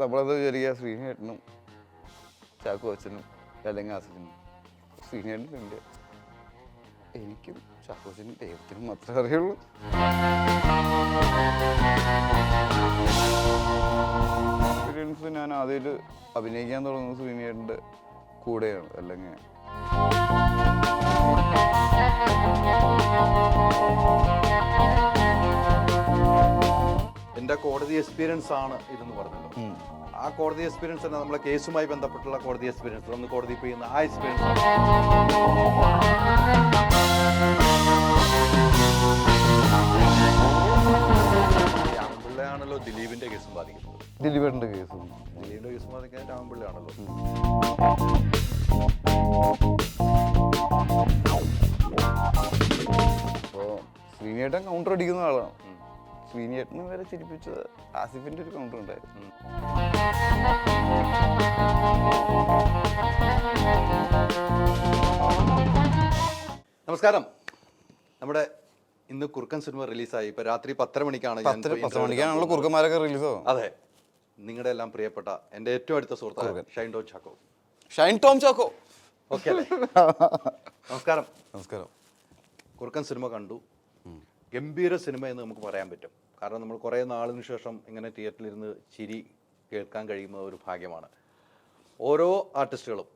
നമ്മളത് വിചാരിക്കുക ശ്രീനേട്ടനും ചാക്കു അച്ഛനും അല്ലെങ്കിൽ ആസിഫിനും. ശ്രീനേട്ടനുണ്ട് എനിക്കും ചാക്കോച്ചനും ദൈവത്തിനും മാത്രമേ അറിയുള്ളൂ. എക്സ്പീരിയൻസ് ഞാൻ ആദ്യമായിട്ട് അഭിനയിക്കാൻ തുടങ്ങുന്നത് ശ്രീനേട്ടന്റെ കൂടെയാണ്. അല്ലെങ്കിൽ എന്റെ കോടതി എക്സ്പീരിയൻസ് ആണ് ഇതെന്ന് പറഞ്ഞല്ലോ. ആ കോടതി എക്സ്പീരിയൻസ് തന്നെ നമ്മളെ കേസുമായി ബന്ധപ്പെട്ടുള്ള കോടതി എക്സ്പീരിയൻസ് ഒന്ന് കോടതി ചെയ്യുന്ന ആ എക്സ്പീരിയൻസ് രാമപിള്ളയാണല്ലോ ദിലീപിന്റെ കേസും ബാധിക്കുന്നത്. ദിലീപിന്റെ കേസും. ദിലീപിന്റെ കേസും ബാധിക്കാൻ രാമപിള്ളയാണല്ലോ അപ്പോൾ ശ്രീനേട്ടൻ കൗണ്ടർ അടിക്കുന്ന ആളാണ്. ശ്രീനേട്ടന് വരെ ചിരിപ്പിച്ചത് ആസിഫിന്റെ ഒരു കൗണ്ടർ ഉണ്ടായിരുന്നു. നമസ്കാരം. നമ്മുടെ ഇന്ന് കുറുക്കൻ സിനിമ റിലീസായി. ഇപ്പൊ രാത്രി പത്തര മണിക്കാണ് ഞാൻ പത്ത് പോയി പത്ത് interview മണിക്കാണല്ലോ കുറുക്കന്മാരൊക്കെ റിലീസ് ആവും അതെ. നിങ്ങളുടെ എല്ലാം പ്രിയപ്പെട്ട എന്റെ ഏറ്റവും അടുത്ത സുഹൃത്ത് ഷൈൻ ടോം ചാക്കോ. ഷൈൻ ടോം ചാക്കോ. ഓക്കെ അല്ലേ? നമസ്കാരം. നമസ്കാരം. കുറുക്കൻ സിനിമ കണ്ടു. ഗംഭീര സിനിമ എന്ന് നമുക്ക് പറയാൻ പറ്റും. കാരണം നമ്മൾ കുറേ നാളിന് ശേഷം ഇങ്ങനെ തിയേറ്ററിലിരുന്ന് ചിരി കേൾക്കാൻ കഴിയുന്ന ഒരു ഭാഗ്യമാണ്. ഓരോ ആർട്ടിസ്റ്റുകളും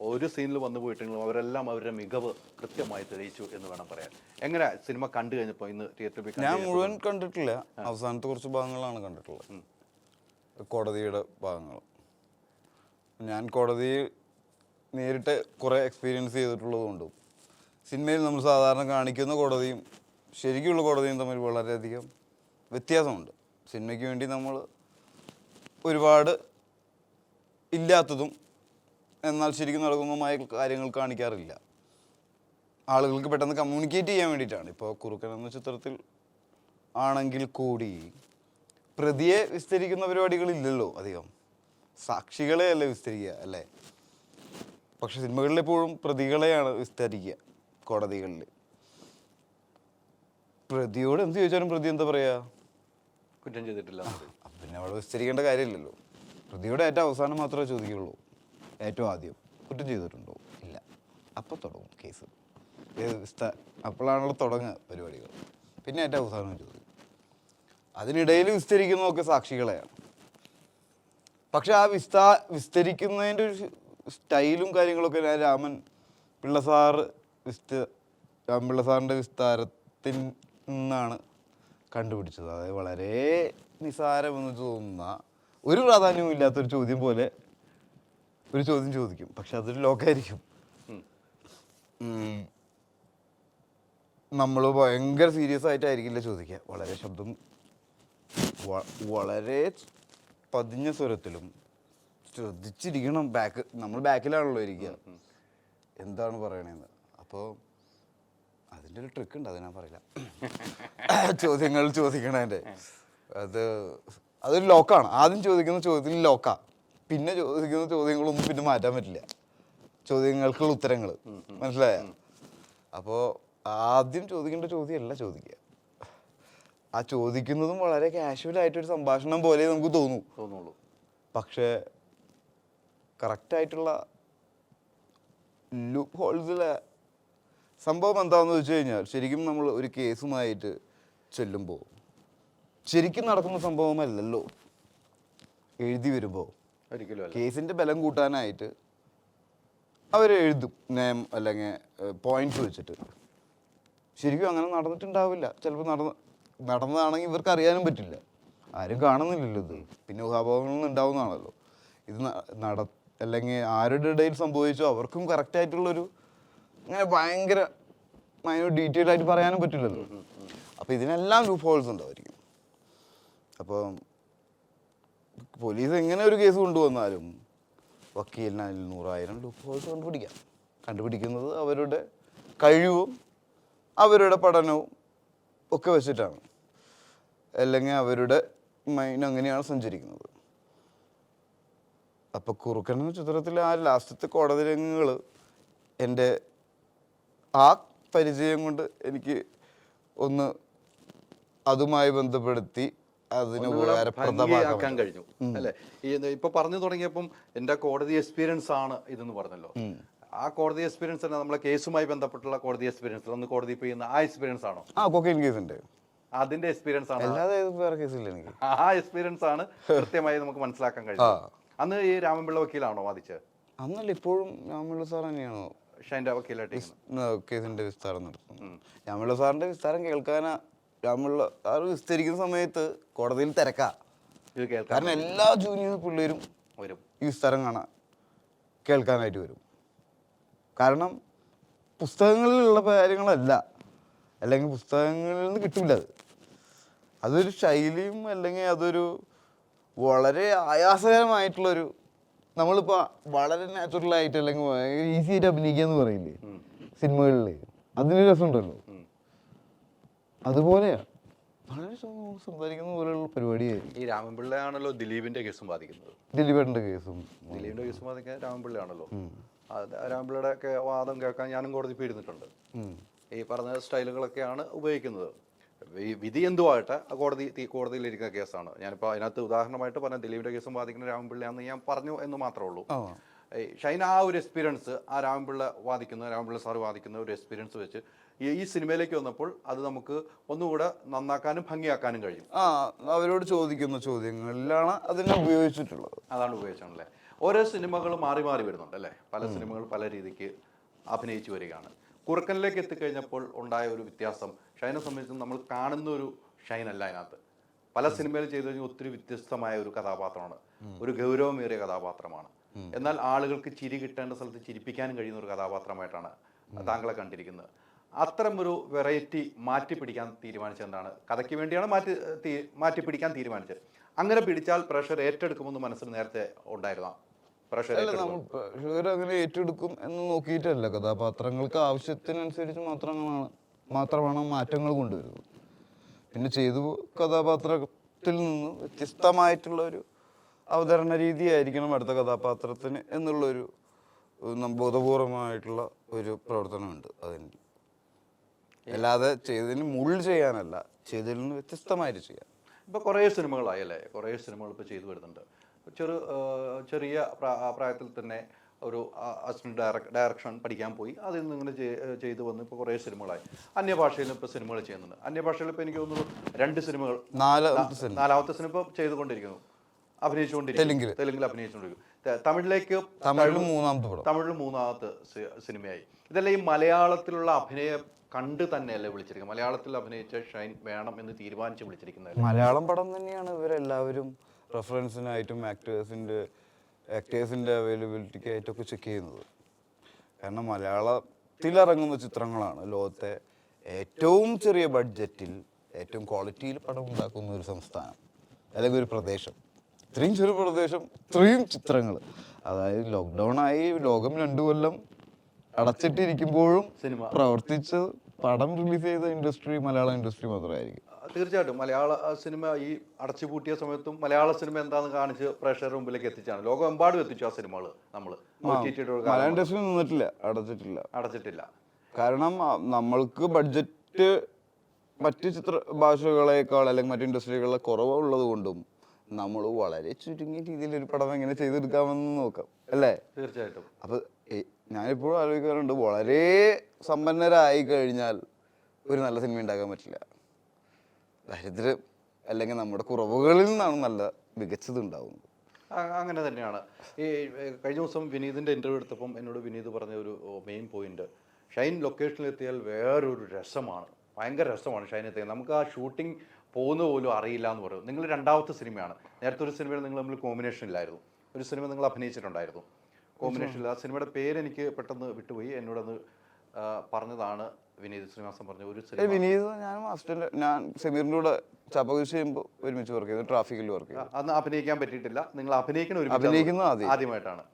ഒരു സീനിൽ വന്നു പോയിട്ടുണ്ടെങ്കിലും അവരെല്ലാം അവരുടെ മികവ് കൃത്യമായി തെളിയിച്ചു എന്ന് വേണം പറയാൻ. എങ്ങനെ സിനിമ കണ്ടു കഴിഞ്ഞപ്പോൾ ഇന്ന് തിയേറ്ററിൽ ഞാൻ മുഴുവൻ കണ്ടിട്ടില്ല. അവസാനത്തെ കുറച്ച് ഭാഗങ്ങളാണ് കണ്ടിട്ടുള്ളത്. കോടതിയുടെ ഭാഗങ്ങൾ. ഞാൻ കോടതി നേരിട്ട് കുറേ എക്സ്പീരിയൻസ് ചെയ്തിട്ടുള്ളത് കൊണ്ടും സിനിമയിൽ നമ്മൾ സാധാരണ കാണിക്കുന്ന കോടതിയും ശരിക്കുള്ള കോടതിയും തമ്മിൽ വളരെയധികം വ്യത്യാസമുണ്ട്. സിനിമയ്ക്ക് വേണ്ടി നമ്മൾ ഒരുപാട് ഇല്ലാത്തതും എന്നാൽ ശരിക്കും നടക്കുന്നതുമായ കാര്യങ്ങൾ കാണിക്കാറില്ല. ആളുകൾക്ക് പെട്ടെന്ന് കമ്മ്യൂണിക്കേറ്റ് ചെയ്യാൻ വേണ്ടിയിട്ടാണ്. ഇപ്പോൾ കുറുക്കൻ എന്ന ചിത്രത്തിൽ ആണെങ്കിൽ കൂടി പ്രതിയെ വിസ്തരിക്കുന്ന പരിപാടികളില്ലല്ലോ അധികം. സാക്ഷികളെ അല്ലേ വിസ്തരിക്കുക അല്ലേ? പക്ഷെ സിനിമകളിൽ എപ്പോഴും പ്രതികളെയാണ് വിസ്തരിക്കുക കോടതികളിൽ പ്രതിയോട് എന്ത് ചോദിച്ചാലും പ്രതി എന്താ പറയുക കുറ്റം ചെയ്തിട്ടില്ല പിന്നെ അവിടെ വിസ്തരിക്കേണ്ട കാര്യമില്ലല്ലോ. പ്രതിയുടെ ഏറ്റവും അവസാനം മാത്രമേ ചോദിക്കുള്ളൂ ഏറ്റവും ആദ്യം കുറ്റം ചെയ്തിട്ടുണ്ടോ? ഇല്ല. അപ്പം തുടങ്ങും കേസ്. അപ്പോഴാണല്ലോ തുടങ്ങുക പരിപാടികൾ. പിന്നെ ഏറ്റവും അവസാനം ചോദിക്കും അതിനിടയിൽ വിസ്തരിക്കുന്നതൊക്കെ സാക്ഷികളെയാണ്. പക്ഷെ ആ വിസ്താ വിസ്തരിക്കുന്നതിന്റെ ഒരു സ്റ്റൈലും കാര്യങ്ങളൊക്കെ ഞാൻ രാമൻ പിള്ള സാറ് വിസ്ത രാമപിള്ള സാറിന്റെ വിസ്താരത്തിൽ നിന്നാണ് കണ്ടുപിടിച്ചത്. അതായത് വളരെ നിസാരമെന്ന് തോന്നുന്ന ഒരു പ്രാധാന്യവും ഇല്ലാത്തൊരു ചോദ്യം പോലെ ഒരു ചോദ്യം ചോദിക്കും. പക്ഷെ അതൊരു ലോക്കായിരിക്കും നമ്മൾ ഭയങ്കര സീരിയസ് ആയിട്ടായിരിക്കില്ല ചോദിക്കുക. വളരെ ശബ്ദം വളരെ പതിഞ്ഞ സ്വരത്തിലും ശ്രദ്ധിച്ചിരിക്കണം. ബാക്ക് നമ്മൾ ബാക്കിലാണല്ലോ ഇരിക്കുക. എന്താണ് പറയണേന്ന്? അപ്പോൾ അതിന്റെ ഒരു ട്രിക്ക് ഉണ്ട് അത് ഞാൻ പറയില്ല. ചോദ്യങ്ങൾ ചോദിക്കണതിന്റെ അത് അതൊരു ലോക്കാണ് ആദ്യം ചോദിക്കുന്ന ചോദ്യത്തിൽ ലോക്കാ പിന്നെ ചോദിക്കുന്ന ചോദ്യങ്ങളൊന്നും പിന്നെ മാറ്റാൻ പറ്റില്ല. ചോദ്യങ്ങൾക്കുള്ള ഉത്തരങ്ങൾ. മനസ്സിലായ? അപ്പോൾ ആദ്യം ചോദിക്കേണ്ട ചോദ്യമല്ല ചോദിക്കുക. ആ ചോദിക്കുന്നതും വളരെ കാഷ്വൽ ആയിട്ടൊരു സംഭാഷണം പോലെ നമുക്ക് തോന്നൂ. തോന്നുള്ളൂ. പക്ഷേ കറക്റ്റായിട്ടുള്ള ലൂപ്പ് ഹോൾസിലെ സംഭവം എന്താണെന്ന് വെച്ച് കഴിഞ്ഞാൽ ശരിക്കും നമ്മൾ ഒരു കേസുമായിട്ട് ചെല്ലുമ്പോൾ ശരിക്കും നടക്കുന്ന സംഭവമല്ലല്ലോ. എഴുതി വരുമ്പോൾ കേസിന്റെ ബലം കൂട്ടാനായിട്ട് അവർ എഴുതും നേം അല്ലെങ്കിൽ പോയിന്റ്സ് വെച്ചിട്ട്. ശരിക്കും അങ്ങനെ നടന്നിട്ടുണ്ടാവില്ല. ചിലപ്പോൾ നടന്ന നടന്നതാണെങ്കിൽ ഇവർക്ക് അറിയാനും പറ്റില്ല. ആരും കാണുന്നില്ലല്ലോ ഇത്. പിന്നെ ഊഹാഭാവങ്ങളൊന്നും ഉണ്ടാവുന്നതാണല്ലോ. ഇത് നട അല്ലെങ്കിൽ ആരുടെ ഇടയിൽ സംഭവിച്ചോ അവർക്കും കറക്റ്റായിട്ടുള്ളൊരു അങ്ങനെ ഭയങ്കര ഭയങ്കര ഡീറ്റെയിൽ ആയിട്ട് പറയാനും പറ്റില്ലല്ലോ. അപ്പോൾ ഇതിനെല്ലാം ലൂപ്പ് ഹോൾസ് ഉണ്ടായിരിക്കും അപ്പോൾ പോലീസ് എങ്ങനെ ഒരു കേസ് കൊണ്ടുവന്നാലും വക്കീലിന് അതിൽ നൂറായിരം ലൂപ്പ് ഹോൾസ് കണ്ടുപിടിക്കാം. കണ്ടുപിടിക്കുന്നത് അവരുടെ കഴിവും അവരുടെ പഠനവും ഒക്കെ വെച്ചിട്ടാണ്. അല്ലെങ്കിൽ അവരുടെ മൈൻഡ് അങ്ങനെയാണ് സഞ്ചരിക്കുന്നത്. അപ്പോൾ കുറുക്കൻ എന്ന ചിത്രത്തിലെ ആ ലാസ്റ്റത്തെ കോടതി രംഗങ്ങൾ എന്റെ ആ പരിചയം കൊണ്ട് എനിക്ക് ഒന്ന് അതുമായി ബന്ധപ്പെടുത്തി അതിന് ഉപകാരപ്രദമാക്കാൻ കഴിഞ്ഞു അല്ലെ? ഇപ്പൊ പറഞ്ഞു തുടങ്ങിയപ്പം എന്റെ കോടതി എക്സ്പീരിയൻസ് ആണ് ഇതെന്ന് പറഞ്ഞല്ലോ. ആ കോടതി എക്സ്പീരിയൻസ് തന്നെ നമ്മളെ കേസുമായി ബന്ധപ്പെട്ടുള്ള കോടതി എക്സ്പീരിയൻസ് ഒന്ന് കോടതി ചെയ്യുന്ന ആ എക്സ്പീരിയൻസ് ആണോ? ആ കൊക്കൈൻ കേസ് ഉണ്ട്. അതിന്റെ എക്സ്പീരിയൻസ് ആണ്. വേറെ കേസില്ല എനിക്ക്. ആ എക്സ്പീരിയൻസ് ആണ് കൃത്യമായി നമുക്ക് മനസ്സിലാക്കാൻ കഴിയും അന്ന് ഈ രാമൻപിള്ള വക്കീലാണോ വാദിച്ചത്? അന്നല്ല ഇപ്പോഴും രാമൻപിള്ള സാർ തന്നെയാണോ ഷൈന്റെ വക്കീലായിട്ട് ഇരിക്കുന്നത്? കേസിന്റെ വിസ്താരം നടത്തുന്നു. രാമുള്ള സാറിന്റെ വിസ്താരം കേൾക്കാനാ രാമുള്ള സാർ വിസ്തരിക്കുന്ന സമയത്ത് കോടതിയിൽ തിരക്കാ. ഇത് കാരണം എല്ലാ ജൂനിയർ പിള്ളേരും വരും. ഈ വിസ്താരം കാണാൻ കേൾക്കാനായിട്ട് വരും. കാരണം പുസ്തകങ്ങളിലുള്ള കാര്യങ്ങളല്ല. അല്ലെങ്കിൽ പുസ്തകങ്ങളിൽ നിന്ന് കിട്ടില്ല അത്. അതൊരു ശൈലിയും അല്ലെങ്കിൽ അതൊരു വളരെ ആയാസകരമായിട്ടുള്ളൊരു നമ്മളിപ്പോൾ വളരെ നാച്ചുറൽ ആയിട്ട് അല്ലെങ്കിൽ ഈസി ആയിട്ട് അഭിനയിക്കുക എന്ന് പറയില്ലേ സിനിമകളിൽ അതിന് രസമുണ്ടല്ലോ. അതുപോലെയാണ് വളരെ സംസാരിക്കുന്ന പോലെയുള്ള പരിപാടിയായിരുന്നു ഈ രാമൻപിള്ളയാണല്ലോ ദിലീപിന്റെ കേസും ബാധിക്കുന്നത്. ദിലീപിന്റെ കേസും. ദിലീപിന്റെ കേസും ബാധിക്കാൻ രാമൻപിള്ളയാണല്ലോ. രാമൻപിള്ളയുടെ വാദം കേൾക്കാൻ ഞാനും കോടതി പോയിരുന്നിട്ടുണ്ട്. ഈ പറഞ്ഞ സ്റ്റൈലുകളൊക്കെയാണ് ഉപയോഗിക്കുന്നത്. വി- വിധി എന്തോ ആ കോടതി കോടതിയിലിരിക്കുന്ന കേസാണ്. ഞാനിപ്പോൾ അതിനകത്ത് ഉദാഹരണമായിട്ട് പറഞ്ഞ ദിലീപിന്റെ കേസും ബാധിക്കുന്ന രാമൻപിള്ളയാണെന്ന് ഞാൻ പറഞ്ഞു എന്ന് മാത്രമേ ഉള്ളൂ. ഈ ഷൈൻ ആ ഒരു എക്സ്പീരിയൻസ് ആ രാമൻപിള്ള വാദിക്കുന്ന രാമൻപിള്ള സാർ വാദിക്കുന്ന ഒരു എക്സ്പീരിയൻസ് വെച്ച് ഈ ഈ സിനിമയിലേക്ക് വന്നപ്പോൾ അത് നമുക്ക് ഒന്നുകൂടെ നന്നാക്കാനും ഭംഗിയാക്കാനും കഴിയും. ആ അവരോട് ചോദിക്കുന്ന ചോദ്യങ്ങളിലാണ് അതിനെ ഉപയോഗിച്ചിട്ടുള്ളത്. അതാണ് ഉപയോഗിച്ചാണല്ലേ ഓരോ സിനിമകൾ മാറി മാറി വരുന്നുണ്ട് അല്ലേ? പല സിനിമകൾ പല രീതിക്ക് അഭിനയിച്ചു വരികയാണ്. കുറുക്കനിലേക്ക് എത്തിക്കഴിഞ്ഞപ്പോൾ ഉണ്ടായ ഒരു വ്യത്യാസം. ഷൈനെ സംബന്ധിച്ച് നമ്മൾ കാണുന്ന ഒരു ഷൈൻ അല്ല അതിനകത്ത്. പല സിനിമയിൽ ചെയ്തു കഴിഞ്ഞാൽ ഒത്തിരി വ്യത്യസ്തമായ ഒരു കഥാപാത്രമാണ്. ഒരു ഗൗരവമേറിയ കഥാപാത്രമാണ്. എന്നാൽ ആളുകൾക്ക് ചിരി കിട്ടേണ്ട സ്ഥലത്ത് ചിരിപ്പിക്കാനും കഴിയുന്ന ഒരു കഥാപാത്രമായിട്ടാണ് താങ്കളെ കണ്ടിരിക്കുന്നത്. അത്തരം ഒരു വെറൈറ്റി മാറ്റി പിടിക്കാൻ തീരുമാനിച്ചത് എന്താണ് കഥയ്ക്ക് വേണ്ടിയാണ് മാറ്റി മാറ്റി പിടിക്കാൻ തീരുമാനിച്ചത്. അങ്ങനെ പിടിച്ചാൽ പ്രഷർ ഏറ്റെടുക്കുമെന്ന് മനസ്സിൽ നേരത്തെ ഉണ്ടായിരുന്ന? പ്രഷർ ഷുഗർ അങ്ങനെ ഏറ്റെടുക്കും എന്ന് നോക്കിയിട്ടല്ല. കഥാപാത്രങ്ങൾക്ക് ആവശ്യത്തിനനുസരിച്ച് മാത്രങ്ങളാണ് മാത്രമാണ് മാറ്റങ്ങൾ കൊണ്ടുവരുന്നത് പിന്നെ ചെയ്തു കഥാപാത്രത്തിൽ നിന്ന് വ്യത്യസ്തമായിട്ടുള്ള ഒരു അവതരണ രീതിയായിരിക്കണം അടുത്ത കഥാപാത്രത്തിന് എന്നുള്ളൊരു ബോധപൂർവമായിട്ടുള്ള ഒരു പ്രവർത്തനമുണ്ട് അതിന്. അല്ലാതെ ചെയ്തതിന് മുള്ളിൽ ചെയ്യാനല്ല ചെയ്തതിൽ നിന്ന് വ്യത്യസ്തമായിട്ട് ചെയ്യാൻ. ഇപ്പോൾ കുറേ സിനിമകളായി അല്ലേ? കുറേ സിനിമകൾ ഇപ്പോൾ ചെയ്തു വരുന്നുണ്ട്. ചെറു ചെറിയ പ്രാ- പ്രായത്തിൽ തന്നെ ഒരു അസിസ്റ്റന്റ് ഡയറക് ഡയറക്ഷൻ പഠിക്കാൻ പോയി. അതിൽ നിന്ന് ഇങ്ങനെ ചെയ്- ചെയ്തു വന്ന് ഇപ്പോൾ കുറേ സിനിമകളായി. അന്യഭാഷയിൽ ഇപ്പോൾ സിനിമകൾ ചെയ്യുന്നുണ്ട്. അന്യഭാഷയിൽ ഇപ്പോൾ എനിക്ക് തോന്നുന്നു രണ്ട് സിനിമകൾ നാലാമത്തെ സിനിമ. ഇപ്പോൾ ചെയ്തുകൊണ്ടിരിക്കുന്നു. അഭിനയിച്ചുകൊണ്ടിരിക്കുന്നു. തെലുങ്കിൽ അഭിനയിച്ചുകൊണ്ടിരിക്കുന്നു. തമിഴിലേക്ക് തമിഴിൽ മൂന്നാമത്തെ തമിഴിൽ മൂന്നാമത്തെ സിനിമയായി. ഇതെല്ലാം ഈ മലയാളത്തിലുള്ള അഭിനയം കണ്ട് തന്നെയല്ലേ വിളിച്ചിരിക്കുന്നത്? മലയാളത്തിൽ അഭിനയിച്ച ഷൈൻ വേണം എന്ന് തീരുമാനിച്ച് വിളിച്ചിരിക്കുന്നത് മലയാളം പടം തന്നെയാണ് ഇവരെല്ലാവരും റെഫറൻസിനായിട്ടും ആക്ടേഴ്സിന്റെ ആക്ടേഴ്സിന്റെ അവൈലബിലിറ്റിക്ക് ആയിട്ടൊക്കെ ചെക്ക് ചെയ്യുന്നത്. കാരണം മലയാളത്തിലിറങ്ങുന്ന ചിത്രങ്ങളാണ് ലോകത്തെ ഏറ്റവും ചെറിയ ബഡ്ജറ്റിൽ ഏറ്റവും ക്വാളിറ്റിയിൽ പടം ഉണ്ടാക്കുന്ന ഒരു സംസ്ഥാനം അല്ലെങ്കിൽ ഒരു പ്രദേശം. ഇത്രയും ചെറിയ പ്രദേശം ഇത്രയും ചിത്രങ്ങൾ അതായത് ലോക്ക്ഡൗൺ ആയി ലോകം രണ്ടു കൊല്ലം അടച്ചിട്ടിരിക്കുമ്പോഴും സിനിമ. പ്രവർത്തിച്ച് പടം റിലീസ് ചെയ്ത ഇൻഡസ്ട്രി മലയാള ഇൻഡസ്ട്രി മാത്രമായിരിക്കും. തീർച്ചയായിട്ടും മലയാള സിനിമ ഈ അടച്ചുപൂട്ടിയ സമയത്തും മലയാള സിനിമ എന്താന്ന് കാണിച്ച് പ്രേക്ഷകരുടെ മുമ്പിലേക്ക് എത്തിച്ചാണ്. ലോകമെമ്പാടും എത്തിച്ചു ആ സിനിമകൾ നമ്മൾ മലയാള ഇൻഡസ്ട്രി നിന്നിട്ടില്ല അടച്ചിട്ടില്ല. അടച്ചിട്ടില്ല. കാരണം നമ്മൾക്ക് ബഡ്ജറ്റ് മറ്റു ചിത്ര ഭാഷകളെക്കാൾ അല്ലെങ്കിൽ മറ്റു ഇൻഡസ്ട്രികളിലെ കുറവുള്ളത് കൊണ്ടും നമ്മൾ വളരെ ചുരുങ്ങിയ രീതിയിൽ ഒരു പടം എങ്ങനെ ചെയ്തെടുക്കാമെന്ന് നോക്കാം. അല്ലേ? തീർച്ചയായിട്ടും. അപ്പൊ ഞാനിപ്പോഴും ആലോചിക്കാറുണ്ട് വളരെ സമ്പന്നരായി കഴിഞ്ഞാൽ ഒരു നല്ല സിനിമ ഉണ്ടാക്കാൻ പറ്റില്ല. ദരിദ്രം അല്ലെങ്കിൽ നമ്മുടെ കുറവുകളിൽ നിന്നാണ് നല്ല മികച്ചത് ഉണ്ടാവുന്നത്. അങ്ങനെ തന്നെയാണ്. ഈ കഴിഞ്ഞ ദിവസം വിനീതിന്റെ ഇന്റർവ്യൂ എടുത്തപ്പം എന്നോട് വിനീത് പറഞ്ഞ ഒരു മെയിൻ പോയിന്റ് ഷൈൻ ലൊക്കേഷനിൽ എത്തിയാൽ വേറൊരു രസമാണ്. ഭയങ്കര രസമാണ് ഷൈൻ എത്തിയത് നമുക്ക് ആ ഷൂട്ടിംഗ് പോകുന്ന പോലും അറിയില്ല എന്ന് പറയും. നിങ്ങൾ രണ്ടാമത്തെ സിനിമയാണ്. നേരത്തെ ഒരു സിനിമയിൽ നിങ്ങൾ തമ്മിൽ കോമ്പിനേഷൻ ഇല്ലായിരുന്നു. ഒരു സിനിമ നിങ്ങൾ അഭിനയിച്ചിട്ടുണ്ടായിരുന്നു. കോമ്പിനേഷൻ ഇല്ല. ആ സിനിമയുടെ പേര് എനിക്ക് പെട്ടെന്ന് വിട്ടുപോയി. എന്നോടൊന്ന് പറഞ്ഞതാണ്. വിനീത് ശ്രീനിവാസൻ പറഞ്ഞ ഒരു സിനിമ. വിനീത് ഞാനും അസിസ്റ്റന്റ് ഞാൻ സെമീറിന്റെ കൂടെ ചാപ്പകുരിശ് ചെയ്യുമ്പോൾ ഒരുമിച്ച് വർക്ക് ചെയ്തു ട്രാഫിക്കിൽ വർക്ക് ചെയ്തു. അന്ന് അഭിനയിക്കാൻ പറ്റിയിട്ടില്ല. നിങ്ങൾ അഭിനയിക്കുന്ന ഒരു അഭിനയിക്കുന്നത് ആദ്യം. ആദ്യമായിട്ടാണ്.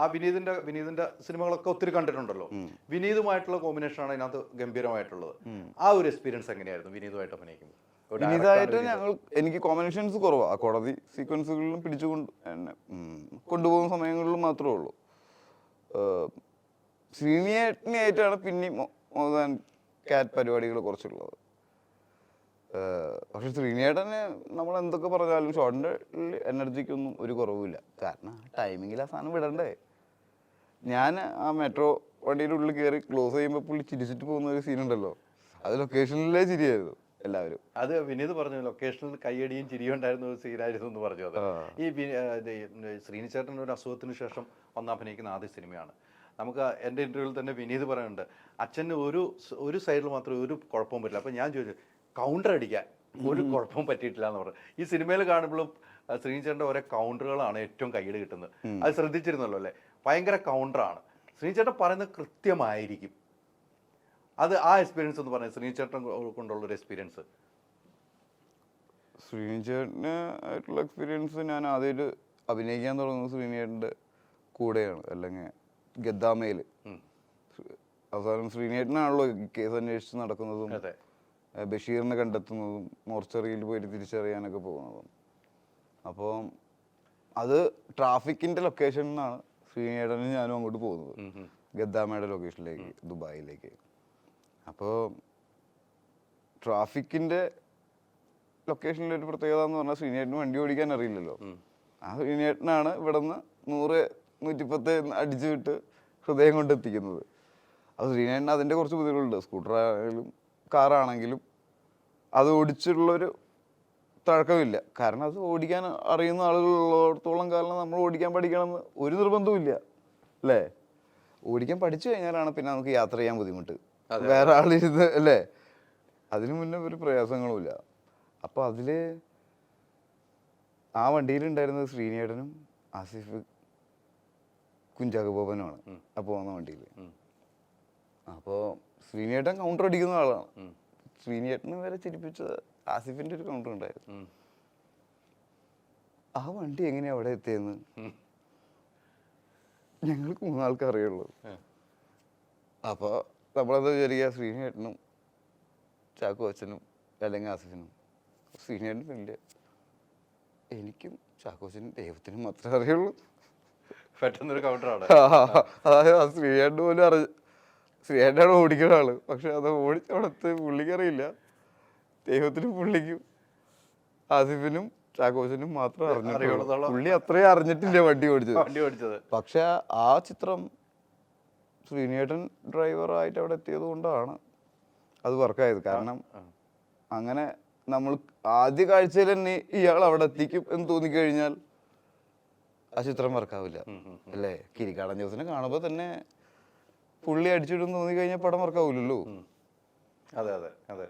ആ വിനീതിന്റെ വിനീതിന്റെ സിനിമകളൊക്കെ ഒത്തിരി കണ്ടിട്ടുണ്ടല്ലോ. വിനീതുമായിട്ടുള്ള കോമ്പിനേഷൻ ആണ് ഇതിനകത്ത് ഗംഭീരമായിട്ടുള്ളത്. ആ ഒരു എക്സ്പീരിയൻസ് എങ്ങനെയായിരുന്നു വിനീതുമായിട്ട് അഭിനയിക്കുമ്പോൾ? വിനീതായിട്ട് ഞങ്ങൾ എനിക്ക് കോമ്പിനേഷൻസ് കുറവാണ് കോടതി സീക്വൻസുകളിലും പിടിച്ചു കൊണ്ട് എന്നെ കൊണ്ടുപോകുന്ന സമയങ്ങളിലും മാത്രമേ ഉള്ളൂ. ശ്രീനിയേട്ടനായിട്ടാണ് പിന്നെ മോർ ദാൻ കാറ്റ് പരിപാടികൾ കുറച്ചുള്ളത്. പക്ഷെ ശ്രീനേട്ടനെ നമ്മൾ എന്തൊക്കെ പറഞ്ഞാലും ഷോട്ടിന്റെ എനർജിക്കൊന്നും ഒരു കുറവുമില്ല. കാരണം ടൈമിങ്ങിൽ ആ സാധനം വിടണ്ടേ. ഞാൻ ആ മെട്രോ വണ്ടിയുടെ ഉള്ളിൽ കയറി ക്ലോസ് ചെയ്യുമ്പോൾ പുള്ളി ചിരിച്ചിട്ട് പോകുന്ന ഒരു സീനുണ്ടല്ലോ അത് ലൊക്കേഷനിലേ ചിരിയായിരുന്നു എല്ലാവരും. അത് വിനീത് പറഞ്ഞു ലൊക്കേഷനിൽ കൈയടിയും ചിരിയും ഉണ്ടായിരുന്ന ഒരു സീനായിരുന്നു എന്ന് പറഞ്ഞു. അത് ഈ ശ്രീനിച്ചേട്ടൻ ഒരു അസുഖത്തിന് ശേഷം വന്ന് അഭിനയിക്കുന്ന ആദ്യ സിനിമയാണ്. നമുക്ക് എന്റെ ഇന്റർവ്യൂവിൽ തന്നെ വിനീത് പറയുന്നുണ്ട് അച്ഛന് ഒരു ഒരു സൈഡിൽ മാത്രമേ ഒരു കുഴപ്പവും പറ്റില്ല. അപ്പം ഞാൻ ചോദിച്ചു കൗണ്ടർ അടിക്കാൻ ഒരു കുഴപ്പവും പറ്റിയിട്ടില്ല എന്ന് പറഞ്ഞു. ഈ സിനിമയിൽ കാണുമ്പോഴും ശ്രീചേട്ടന്റെ ഓരോ കൗണ്ടറുകളാണ് ഏറ്റവും കയ്യിൽ കിട്ടുന്നത്. അത് ശ്രദ്ധിച്ചിരുന്നല്ലോ അല്ലേ? ഭയങ്കര കൗണ്ടറാണ് ശ്രീചേട്ടൻ പറയുന്നത് കൃത്യമായിരിക്കും. അത് ആ എക്സ്പീരിയൻസ് എന്ന് പറഞ്ഞത് ശ്രീചേട്ടൻ കൊണ്ടുള്ള ഒരു എക്സ്പീരിയൻസ് ശ്രീചേട്ടന് ആയിട്ടുള്ള എക്സ്പീരിയൻസ് ഞാൻ ആദ്യമായിട്ട് അഭിനയിക്കാൻ തുടങ്ങുന്നത് ശ്രീനിയേട്ടന്റെ കൂടെയാണ്. അല്ലെങ്കിൽ ഗദ്ദാമയിൽ അവസാനം ശ്രീനേട്ടനാണല്ലോ കേസ് അന്വേഷിച്ച് നടക്കുന്നതും ബഷീറിനെ കണ്ടെത്തുന്നതും മോർച്ചറിയിൽ പോയിട്ട് തിരിച്ചറിയാനൊക്കെ പോകുന്നതും. അപ്പോൾ അത് ട്രാഫിക്കിന്റെ ലൊക്കേഷനിൽ നിന്നാണ് ശ്രീനേടനും ഞാനും അങ്ങോട്ട് പോകുന്നത്. ഗദ്ദാമയുടെ ലൊക്കേഷനിലേക്ക് ദുബായിലേക്ക്. അപ്പോൾ ട്രാഫിക്കിന്റെ ലൊക്കേഷനിൽ ഒരു പ്രത്യേകത എന്ന് പറഞ്ഞാൽ ശ്രീനേട്ടന് വണ്ടി ഓടിക്കാൻ അറിയില്ലല്ലോ. ആ ശ്രീനേട്ടനാണ് ഇവിടെ നിന്ന് നൂറ് നൂറ്റിപ്പത്ത് അടിച്ചു വിട്ട് ഹൃദയം കൊണ്ട് എത്തിക്കുന്നത്. അത് ശ്രീനേട്ടന് അതിന്റെ കുറച്ച് ബുദ്ധിമുട്ടുണ്ട്. സ്കൂട്ടർ ആണെങ്കിലും കാറാണെങ്കിലും അത് ഓടിച്ചുള്ളൊരു തഴക്കമില്ല. കാരണം അത് ഓടിക്കാൻ അറിയുന്ന ആളുകളുള്ളിടത്തോളം കാലം നമ്മൾ ഓടിക്കാൻ പഠിക്കണമെന്ന് ഒരു നിർബന്ധവുമില്ല. അല്ലേ? ഓടിക്കാൻ പഠിച്ചു കഴിഞ്ഞാലാണ് പിന്നെ നമുക്ക് യാത്ര ചെയ്യാൻ ബുദ്ധിമുട്ട്. വേറെ ആളിരുന്ന് അല്ലേ? അതിനു മുന്നേ ഒരു പ്രയാസങ്ങളുമില്ല. അപ്പോൾ അതിൽ ആ വണ്ടിയിലുണ്ടായിരുന്നത് ശ്രീനേടനും ആസിഫ് കുഞ്ചാക്ക ബോബനുമാണ് ആ പോകുന്ന വണ്ടിയിൽ. അപ്പോൾ ശ്രീനേട്ടൻ കൗണ്ടർ അടിക്കുന്ന ആളാണ്. ഉം. ശ്രീനേട്ടന് വരെ ചിരിപ്പിച്ചത് ആസിഫിന്റെ ഒരു കൗണ്ടർ ഉണ്ടായിരുന്നു. ആ വണ്ടി എങ്ങനെയാ അവിടെ എത്തിയെന്ന്. ഞങ്ങൾക്ക് മൂന്നാൾക്ക് അറിയുള്ളൂ. അപ്പൊ അപ്പോൾ നമ്മളത് വിചാരിക്കുക ശ്രീനിയേട്ടനും ചാക്കോ അച്ഛനും അല്ലെങ്കിൽ ആസിഫിനും. ശ്രീനിയേട്ടനും വലിയ എനിക്കും ചാക്കോച്ചനും ദൈവത്തിനും മാത്രമേ അറിയുള്ളൂ. പെട്ടെന്നൊരു കൗണ്ടറാണ് അതായത് ആ ശ്രീയേട്ടൻ പോലും അറി ശ്രീയേട്ടാണ് ഓടിക്കുന്ന ആൾ. പക്ഷെ അത് ഓടിച്ചവിടത്ത് പുള്ളിക്ക് അറിയില്ല. ദൈവത്തിനും പുള്ളിക്കും ആസിഫിനും ചാക്കോസിനും മാത്രം അറിഞ്ഞിട്ടുള്ളൂ. പുള്ളി അത്രയും അറിഞ്ഞിട്ടില്ല വണ്ടി ഓടിച്ചത്. വണ്ടി ഓടിച്ചത്. പക്ഷെ ആ ചിത്രം ശ്രീനേട്ടൻ ഡ്രൈവറായിട്ട് അവിടെ എത്തിയത് കൊണ്ടാണ് അത് വർക്കായത് കാരണം അങ്ങനെ നമ്മൾ ആദ്യ കാഴ്ചയിൽ തന്നെ ഇയാൾ അവിടെ എത്തിക്കും എന്ന് തോന്നിക്കഴിഞ്ഞാൽ ആ ചിത്രം വർക്കാവില്ല. അല്ലേ? കിരിക്കാടൻ ജോസിനെ കാണുമ്പോൾ തന്നെ പുള്ളി അടിച്ചിടും തോന്നി കഴിഞ്ഞാൽ പടം വർക്കാവില്ലല്ലോ. അതെ അതെ അതെ.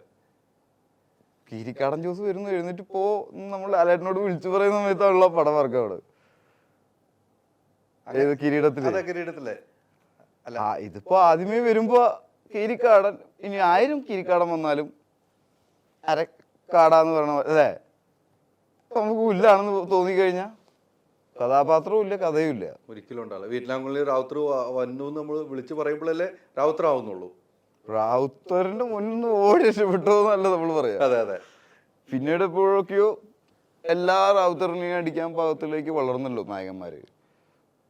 കിരിക്കാടൻ ജോസ് വരുന്നു എഴുന്നേറ്റ് പോ നമ്മൾ ലാലേട്ടനോട് വിളിച്ചു പറയുന്ന സമയത്താണല്ലോ പടം വർക്കാവുന്നത് ഏത് കിരീടത്തിൽ? ആ ഇതിപ്പോ ആദ്യമേ വരുമ്പോ കിരിക്കാടൻ ഇനി ആയിരം കിരിക്കാടൻ വന്നാലും അരക്കാടാന്ന് പറയണ അല്ലേ? നമുക്ക് പുല്ലാണെന്ന് തോന്നിക്കഴിഞ്ഞാ കഥാപാത്രവും ഇല്ല കഥയും ഇല്ല. ഒരിക്കലും ഉണ്ടാവില്ല. വീട്ടിലാങ്കുള്ളി റാവുത്തർ വന്നു നമ്മൾ വിളിച്ചു പറയുമ്പോഴല്ലേ റാവുത്തർ ആവുന്നുള്ളൂ. റാവുത്തറിന്റെ മുന്നിൽ ഓടി രക്ഷപ്പെട്ടോ എന്നല്ല നമ്മൾ പറയാം. അതെ അതെ. പിന്നീട് എപ്പോഴൊക്കെയോ എല്ലാ റാവുത്തറിനെയും അടിക്കാൻ പാകത്തിലേക്ക് വളർന്നല്ലോ നായകന്മാര്.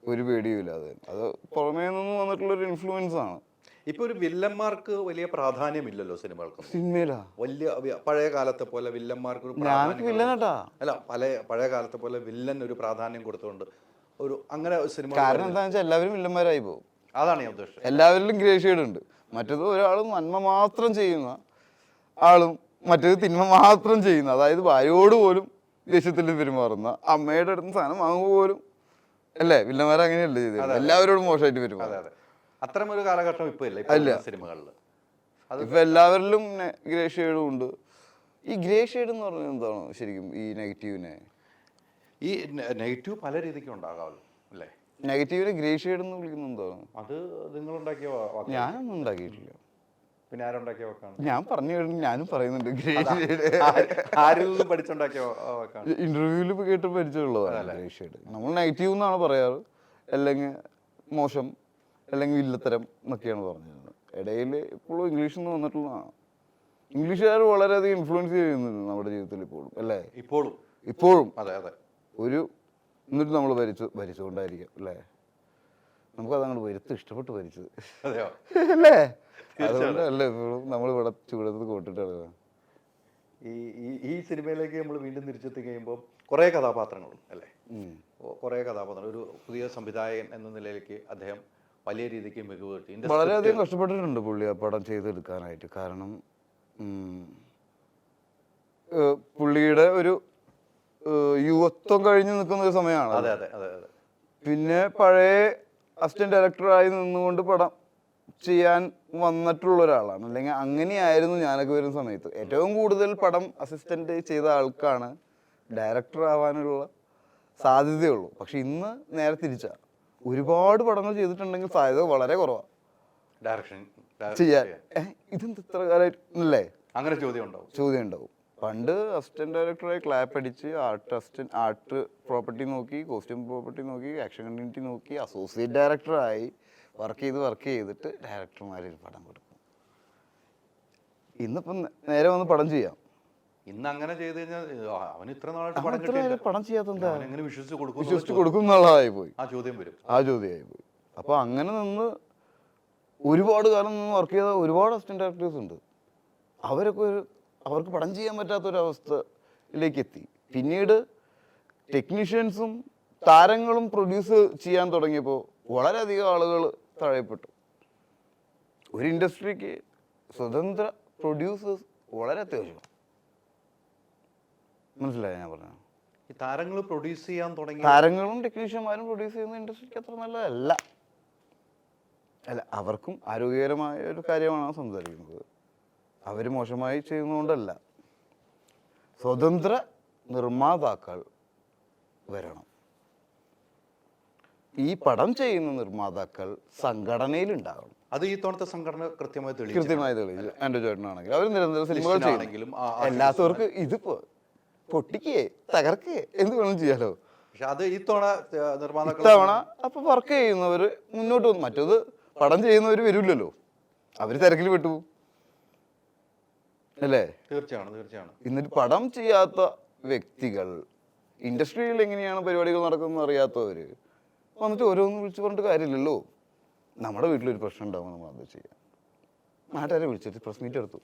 ഒരു പേടിയും ഇല്ലാതെ അത് പുറമേ നിന്ന് വന്നിട്ടുള്ള ഒരു ഇൻഫ്ലുവൻസ് ആണ്. ഇപ്പൊ ഒരു വില്ലന്മാർക്ക് വലിയ പ്രാധാന്യമില്ലല്ലോ സിനിമകൾക്ക് സിനിമയിലാ? വലിയ പഴയ കാലത്തെ പോലെ വില്ലന്മാർക്ക് ഒരു പ്രാധാന്യം വില്ലനട്ടാ അല്ല പല പഴയ കാലത്തെ പോലെ വില്ലൻ ഒരു പ്രാധാന്യം കൊടുത്തുകൊണ്ട് ഒരു അങ്ങനെ സിനിമ കാരണം എന്താണെന്ന് വെച്ചാൽ എല്ലാവരും വില്ലന്മാരായി പോകും. അതാണ് ഞാൻ ഉദ്ദേശിച്ചത്. എല്ലാവരിലും ഗ്രേ ഷെയ്ഡ് ഉണ്ട് മറ്റത് ഒരാൾ നന്മ മാത്രം ചെയ്യുന്ന ആളും മറ്റേത് തിന്മ മാത്രം ചെയ്യുന്ന അതായത് ഭാര്യയോട് പോലും ദേഷ്യത്തിൽ പെരുമാറുന്ന അമ്മയുടെ അടുത്ത് സാധനം വാങ്ങുക പോലും അല്ലേ? വില്ലന്മാർ അങ്ങനെയല്ലേ ചെയ്തത് എല്ലാവരോടും മോശമായിട്ട് പെരുമാറും. അതെ അത്തരം ഒരു കാലഘട്ടം ഇപ്പൊ ഇല്ല. സിനിമകളിൽ അത് ഇപ്പൊ എല്ലാവരിലും ഗ്രേ ഷെയ്ഡും ഉണ്ട്. ഈ ഗ്രേ ഷെയ്ഡ് എന്ന് പറഞ്ഞാൽ എന്താണ് ശരിക്കും ഈ നെഗറ്റീവിനെ? ഈ നെഗറ്റീവ് പല രീതിക്കും ഉണ്ടാകാമല്ലോ അല്ലേ? നെഗറ്റീവിനെ ഗ്രേ ഷെയ്ഡ് എന്ന് വിളിക്കുന്നത് എന്താണ്? അത് നിങ്ങൾ ഉണ്ടാക്കിയ ഞാനൊന്നും ഉണ്ടാക്കിയിട്ടില്ല. പിന്നെ ആരുണ്ടാക്കിയ വാക്കാണ്? ഞാൻ പറഞ്ഞു കഴിഞ്ഞു ഞാനും പറയുന്നുണ്ട് ഗ്രേ ഷെയ്ഡ് ആര്- ആരിൽ നിന്നും പഠിച്ചുണ്ടാക്കിയ വാ- വാക്കാണ്. ഇന്റർവ്യൂവിൽ കേട്ട് പഠിച്ചുള്ളതാണ് ഗ്രേ ഷെയ്ഡ് നമ്മൾ നെഗറ്റീവ് എന്നാണ് പറയാറ്. അല്ലെങ്കിൽ മോശം. അല്ലെങ്കിൽ ഇല്ലത്തരം എന്നൊക്കെയാണ് പറഞ്ഞിരുന്നത്. ഇടയിൽ ഇപ്പോഴും ഇംഗ്ലീഷിൽ നിന്ന് വന്നിട്ടുള്ളതാണ് ഇംഗ്ലീഷുകാർ വളരെയധികം ഇൻഫ്ലുവൻസ് ചെയ്യുന്നുണ്ട് നമ്മുടെ ജീവിതത്തിൽ ഇപ്പോഴും അല്ലേ? ഇപ്പോഴും. ഇപ്പോഴും. അതെ അതെ. ഒരു എന്നിട്ട് നമ്മൾ ഭരിച്ചു ഭരിച്ചുകൊണ്ടായിരിക്കും അല്ലേ? നമുക്ക് അതങ്ങോട്ട് വരുത്ത് ഇഷ്ടപ്പെട്ട് ഭരിച്ചത്. അതുകൊണ്ട് അല്ലേ അതുകൊണ്ടല്ലേ ഇപ്പോഴും നമ്മൾ ഇവിടെ ചൂടത്ത് കൊട്ടിട്ടാണ് ഈ ഈ- ഈ സിനിമയിലേക്ക് നമ്മൾ വീണ്ടും തിരിച്ചെത്തി കഴിയുമ്പോൾ കുറേ കഥാപാത്രങ്ങളും അല്ലേ. കുറേ കഥാപാത്രങ്ങൾ. ഒരു പുതിയ സംവിധായകൻ എന്ന നിലയിലേക്ക് അദ്ദേഹം വലിയ രീതിക്ക് മികവ് കിട്ടി വളരെയധികം കഷ്ടപ്പെട്ടിട്ടുണ്ട് പുള്ളി ആ പടം ചെയ്തെടുക്കാനായിട്ട്. കാരണം പുള്ളിയുടെ ഒരു യുവത്വം കഴിഞ്ഞു നിൽക്കുന്ന ഒരു സമയമാണ്. അതെ അതെ അതെ അതെ. പിന്നെ പഴയ അസിസ്റ്റന്റ് ഡയറക്ടറായി നിന്നുകൊണ്ട് പടം ചെയ്യാൻ വന്നിട്ടുള്ള ഒരാളാണ്. അല്ലെങ്കിൽ അങ്ങനെയായിരുന്നു ഞാനൊക്കെ വരുന്ന സമയത്ത്. ഏറ്റവും കൂടുതൽ പടം അസിസ്റ്റന്റ് ചെയ്ത ആൾക്കാണ് ഡയറക്ടർ ആവാനുള്ള സാധ്യതയുള്ളൂ പക്ഷെ ഇന്ന് നേരെ തിരിച്ചാ. ഒരുപാട് പടങ്ങൾ ചെയ്തിട്ടുണ്ടെങ്കിൽ സാധ്യത വളരെ കുറവാ. ഡയറക്ഷൻ ചെയ്യാൻ. ഇതെന്ത് ഇത്ര കാലല്ലേ അല്ലേ അങ്ങനെ ചോദ്യം ഉണ്ടാവും. ചോദ്യം ഉണ്ടാവും പണ്ട് അസിസ്റ്റന്റ് ഡയറക്ടറായി ക്ലാപ്പ് അടിച്ച് ആർട്ട് അസിസ്റ്റന്റ് ആർട്ട് പ്രോപ്പർട്ടി നോക്കി കോസ്റ്റ്യൂം പ്രോപ്പർട്ടി നോക്കി ആക്ഷൻ കണ്ടിന്യൂറ്റി നോക്കി അസോസിയേറ്റ് ഡയറക്ടറായി വർക്ക് ചെയ്ത് വർക്ക് ചെയ്തിട്ട് ഡയറക്ടർമാരിൽ പടം കൊടുക്കും. ഇന്നിപ്പം നേരെ വന്ന് പടം ചെയ്യാം. ഇന്ന് അങ്ങനെ ചെയ്ത് കഴിഞ്ഞാൽ അവന് ഇത്ര നാളായിട്ട് പടം കിട്ടിയില്ല. പടം ചെയ്യാത്തെന്താ അവൻ എങ്ങനെ വിശ്വസിച്ച് കൊടുക്കും വിശ്വസിച്ച് കൊടുക്കും എന്നുള്ളതായി പോയി. ആ ചോദ്യം വരും. ആ ചോദ്യമായി പോയി. അപ്പോൾ അങ്ങനെ നിന്ന് ഒരുപാട് കാലം നിന്ന് വർക്ക് ചെയ്ത ഒരുപാട് അസിസ്റ്റന്റ് ഡയറക്ടേഴ്സ് ഉണ്ട്. അവരൊക്കെ ഒരു അവർക്ക് പടം ചെയ്യാൻ പറ്റാത്ത ഒരു അവസ്ഥയിലേക്ക് എത്തി. പിന്നീട് ടെക്നീഷ്യൻസും താരങ്ങളും പ്രൊഡ്യൂസ് ചെയ്യാൻ തുടങ്ങിയപ്പോൾ വളരെയധികം ആളുകൾ തഴയപ്പെട്ടു ഒരു ഇൻഡസ്ട്രിക്ക് സ്വതന്ത്ര പ്രൊഡ്യൂസേഴ്സ് വളരെ അത്യാവശ്യമാണ്. മനസ്സിലായോ ഞാൻ പറഞ്ഞു ഈ താരങ്ങൾ പ്രൊഡ്യൂസ് ചെയ്യാൻ തുടങ്ങി താരങ്ങളും ടെക്നീഷ്യന്മാരും പ്രൊഡ്യൂസ് ചെയ്യുന്ന ഇൻഡസ്ട്രിക്ക് അത്ര നല്ലതല്ല. അല്ല അവർക്കും ആരോഗ്യകരമായ ഒരു കാര്യമാണ് സംസാരിക്കുന്നത്. അവർ മോശമായി ചെയ്യുന്നതുകൊണ്ടല്ല. സ്വതന്ത്ര നിർമ്മാതാക്കൾ വരണം. ഈ പടം ചെയ്യുന്ന നിർമ്മാതാക്കൾ സംഘടനയിൽ ഉണ്ടാകണം അത് ഈ തോണത്തെ സംഘടന കൃത്യമായി കൃത്യമായി തെളിയിച്ചു എന്റെ ചോട്ടനാണെങ്കിലും അവർ നിരന്തരം സിനിമകൾ ചെയ്യണമെങ്കിലും അല്ലാത്തവർക്ക് ഇതിപ്പോ പൊട്ടിക്കേ തകർക്കേ എന്ത് വേണം ചെയ്യാലോ. പക്ഷെ അത് ഈ തവണ നിർമ്മാതാക്കൾ ഇത്തവണ അപ്പൊ വർക്ക് ചെയ്യുന്നവര് മുന്നോട്ട് വന്നു മറ്റത് പടം ചെയ്യുന്നവര് വരില്ലല്ലോ. അവർ തിരക്കിൽ വിട്ടുപോകും അല്ലേ? തീർച്ചയാണ് തീർച്ചയാണ്. എന്നിട്ട് പടം ചെയ്യാത്ത വ്യക്തികൾ ഇൻഡസ്ട്രിയിൽ എങ്ങനെയാണ് പരിപാടികൾ നടക്കുന്നത് അറിയാത്തവര് വന്നിട്ട് ഓരോന്ന് വിളിച്ചു പറഞ്ഞിട്ട് കാര്യമില്ലല്ലോ. നമ്മുടെ വീട്ടിലൊരു പ്രശ്നം ഉണ്ടാവും നമ്മൾ അത് ചെയ്യാം നാട്ടുകാരെ വിളിച്ചിട്ട് പ്രസ് മീറ്റ് എടുത്തു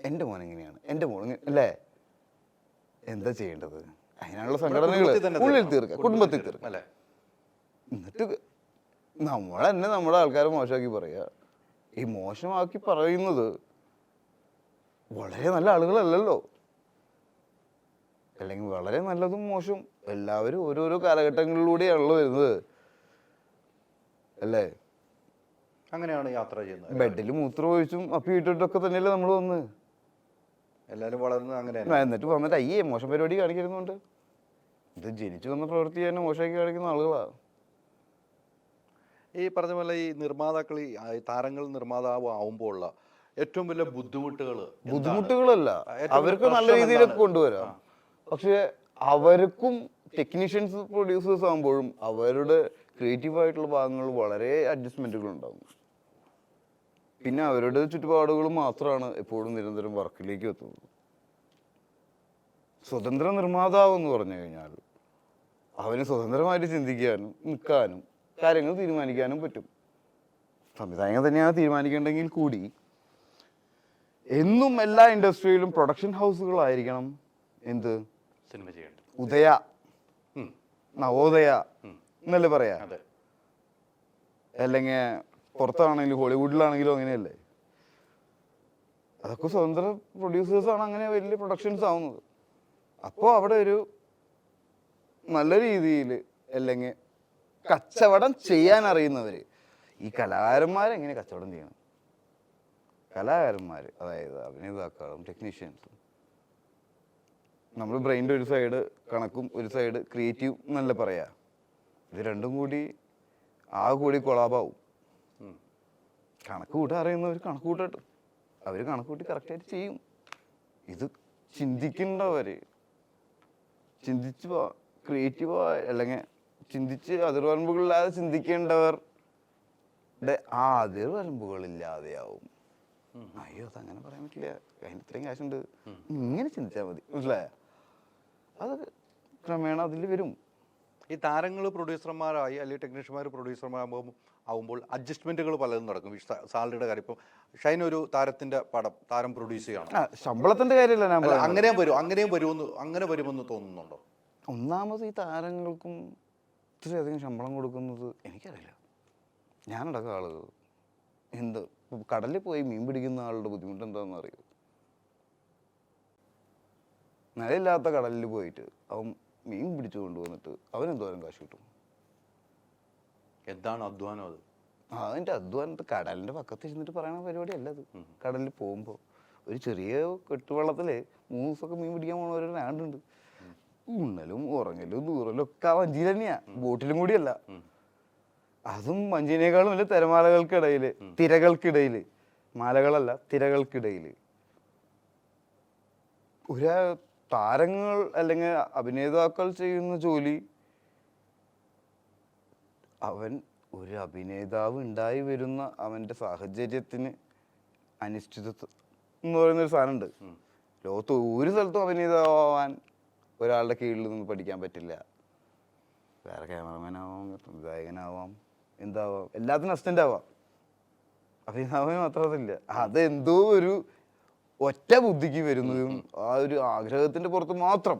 എന്റെ മോൻ എങ്ങനെയാണ്? എന്റെ മോൻ ഇങ്ങനെ- അല്ലേ? എന്താ ചെയ്യേണ്ടത്? അതിനുള്ള സംഘടനകൾ ഉള്ളിൽ തീർക്കുക കുടുംബത്തിൽ തീർക്കുക അല്ലേ? എന്നിട്ട് നമ്മൾ തന്നെ നമ്മുടെ ആൾക്കാരെ മോശമാക്കി പറയുക ഈ മോശമാക്കി പറയുന്നത് വളരെ നല്ല ആളുകളല്ലല്ലോ. അല്ലെങ്കിൽ വളരെ നല്ലതും മോശം എല്ലാവരും ഓരോരോ കാലഘട്ടങ്ങളിലൂടെയാണല്ലോ വരുന്നത്. അല്ലേ? അങ്ങനെയാണ് യാത്ര ചെയ്യുന്നത്. ബെഡിൽ മൂത്രം ഒഴിച്ചും അപ്പി ഇട്ടിട്ടൊക്കെ തന്നെയല്ലേ നമ്മൾ വന്ന്? എല്ലാവരും വളർന്നത് അങ്ങനെ എന്നിട്ട് വന്നിട്ട് അയ്യേ മോശം പരിപാടി കാണിക്കുന്നുണ്ട് ഇത് ജനിച്ചു വന്ന പ്രവൃത്തി തന്നെ മോശമാക്കി കാണിക്കുന്ന ആളുകളാണ് ഈ പറഞ്ഞ പോലെ ഈ നിർമ്മാതാക്കൾ ഈ താരങ്ങൾ നിർമ്മാതാവ് ആവുമ്പോൾ ഉള്ള ഏറ്റവും വലിയ ബുദ്ധിമുട്ടുകൾ ബുദ്ധിമുട്ടുകളല്ല. അവർക്ക് നല്ല രീതിയിൽ രീതിയിലൊക്കെ? കൊണ്ടുവരാം. പക്ഷെ അവർക്കും ടെക്നീഷ്യൻസ് പ്രൊഡ്യൂസേഴ്സ് ആകുമ്പോഴും അവരുടെ ക്രിയേറ്റീവ് ആയിട്ടുള്ള ഭാഗങ്ങൾ വളരെ അഡ്ജസ്റ്റ്മെന്റുകൾ ഉണ്ടാകും പിന്നെ അവരുടെ ചുറ്റുപാടുകൾ മാത്രമാണ് എപ്പോഴും നിരന്തരം വർക്കിലേക്ക് എത്തുന്നത്. സ്വതന്ത്ര നിർമ്മാതാവ് എന്ന് പറഞ്ഞു കഴിഞ്ഞാൽ അവന് സ്വതന്ത്രമായിട്ട് ചിന്തിക്കാനും നിൽക്കാനും കാര്യങ്ങൾ തീരുമാനിക്കാനും പറ്റും. സംവിധായകൻ തന്നെയാണ് തീരുമാനിക്കേണ്ടെങ്കിൽ കൂടി എന്നും എല്ലാ ഇൻഡസ്ട്രിയിലും പ്രൊഡക്ഷൻ ഹൗസുകളായിരിക്കണം എന്ത്? സിനിമ ചെയ്യേണ്ടത്. ഉദയ. നവോദയ. എന്നല്ലേ പറയാ? അല്ലെങ്കിൽ പുറത്താണെങ്കിലും ഹോളിവുഡിലാണെങ്കിലും അങ്ങനെയല്ലേ? അതൊക്കെ സ്വതന്ത്ര പ്രൊഡ്യൂസേഴ്സാണ് അങ്ങനെ വലിയ പ്രൊഡക്ഷൻസ് ആവുന്നത്. അപ്പോൾ അവിടെ ഒരു നല്ല രീതിയിൽ അല്ലെങ്കിൽ കച്ചവടം ചെയ്യാൻ അറിയുന്നവർ ഈ കലാകാരന്മാരെങ്ങനെ കച്ചവടം ചെയ്യണം? കലാകാരന്മാർ അതായത് അഭിനേതാക്കളും ടെക്നീഷ്യൻസും നമ്മൾ ബ്രെയിന്റെ ഒരു സൈഡ് കണക്കും ഒരു സൈഡ് ക്രിയേറ്റീവ് എന്നല്ല പറയാ? ഇത് രണ്ടും കൂടി ആ കൂടി കൊളാബാവും. കണക്ക് കൂട്ടാൻ അറിയുന്നവർ കണക്ക് കൂട്ടട്ടെ അവർ കണക്ക് കൂട്ടി കറക്റ്റായിട്ട് ചെയ്യും. ഇത് ചിന്തിക്കണ്ടവർ ചിന്തിച്ച് പോ ക്രിയേറ്റീവ് അല്ലെങ്കിൽ ചിന്തിച്ച് അതിർവരമ്പുകളില്ലാതെ ചിന്തിക്കേണ്ടവർ. ആ അതിർവരമ്പുകളില്ലാതെയാവും. അയ്യോ അങ്ങനെ പറയാൻ പറ്റില്ല. അതിന് ഇത്രയും കാശുണ്ട്. ഇങ്ങനെ ചിന്തിച്ചാൽ മതി. മനസ്സിലായ? അത് ക്രമേണ അതിൽ വരും. ഈ താരങ്ങൾ പ്രൊഡ്യൂസർമാരായി അല്ലെങ്കിൽ ടെക്നീഷ്യന്മാർ പ്രൊഡ്യൂസർമാരാകുമ്പോൾ ആവുമ്പോൾ അഡ്ജസ്റ്റ്മെന്റുകൾ പലതും നടക്കും. സാലറിയുടെ കാര്യം. ഇപ്പം ഷൈൻ ഒരു താരത്തിന്റെ പടം താരം പ്രൊഡ്യൂസ് ചെയ്യണം ശമ്പളത്തിന്റെ കാര്യമല്ല ഞാൻ. അങ്ങനെയും വരും അങ്ങനെയും വരുമെന്ന് അങ്ങനെ വരുമെന്ന് തോന്നുന്നുണ്ടോ? ഒന്നാമത് ഈ താരങ്ങൾക്കും ഇത്രയധികം ശമ്പളം കൊടുക്കുന്നത് എനിക്കറിയില്ല. ഞാനടക്കം ആളുകൾ. എന്ത് കടലിൽ പോയി മീൻ പിടിക്കുന്ന ആളുടെ ബുദ്ധിമുട്ട് എന്താണെന്ന് അറിയോ? നിലയില്ലാത്ത കടലിൽ പോയിട്ട് അവൻ മീൻ പിടിച്ചു കൊണ്ടുവന്നിട്ട് അവനെന്തോരം കാശ് കിട്ടും? എന്താണ് അധ്വാനം അത്? അതിന്റെ അധ്വാനത്ത് കടലിന്റെ പക്കത്ത് ഇരുന്നിട്ട് പറയുന്ന പരിപാടിയല്ല അത്. കടലിൽ പോകുമ്പോൾ ഒരു ചെറിയ കെട്ടുവള്ളത്തിൽ മൂന്ന് ദിവസമൊക്കെ മീൻ പിടിക്കാൻ പോണ ആണ്ടുണ്ട് ഉണ്ണലും ഉറങ്ങലും ദൂറലും ഒക്കെ ആ വഞ്ചിയിൽ തന്നെയാ. ബോട്ടിലും കൂടിയല്ല. അതും വഞ്ചിനേക്കാളും വലിയ തിരമാലകൾക്കിടയിൽ തിരകൾക്കിടയിൽ മാലകളല്ല തിരകൾക്കിടയിൽ ഒരു താരങ്ങൾ അല്ലെങ്കിൽ അഭിനേതാക്കൾ ചെയ്യുന്ന ജോലി അവൻ ഒരു അഭിനേതാവ് ഉണ്ടായി വരുന്ന അവന്റെ സാഹചര്യത്തിന് അനിശ്ചിതത്വം എന്ന് പറയുന്ന ഒരു സാധനമുണ്ട് ലോകത്ത് ഒരു സ്ഥലത്തും അഭിനേതാവാൻ ഒരാളുടെ കീഴിൽ നിന്ന് പഠിക്കാൻ പറ്റില്ല. വേറെ ക്യാമറമാനാവാം സംവിധായകനാവാം എന്താവാം എല്ലാത്തിനും അസിസ്റ്റന്റ് ആവാം. അഭിനേതാവിന് മാത്രമല്ല. അതെന്തോ ഒരു ഒറ്റ ബുദ്ധിക്ക് വരുന്നതും ആ ഒരു ആഗ്രഹത്തിന്റെ പുറത്ത് മാത്രം.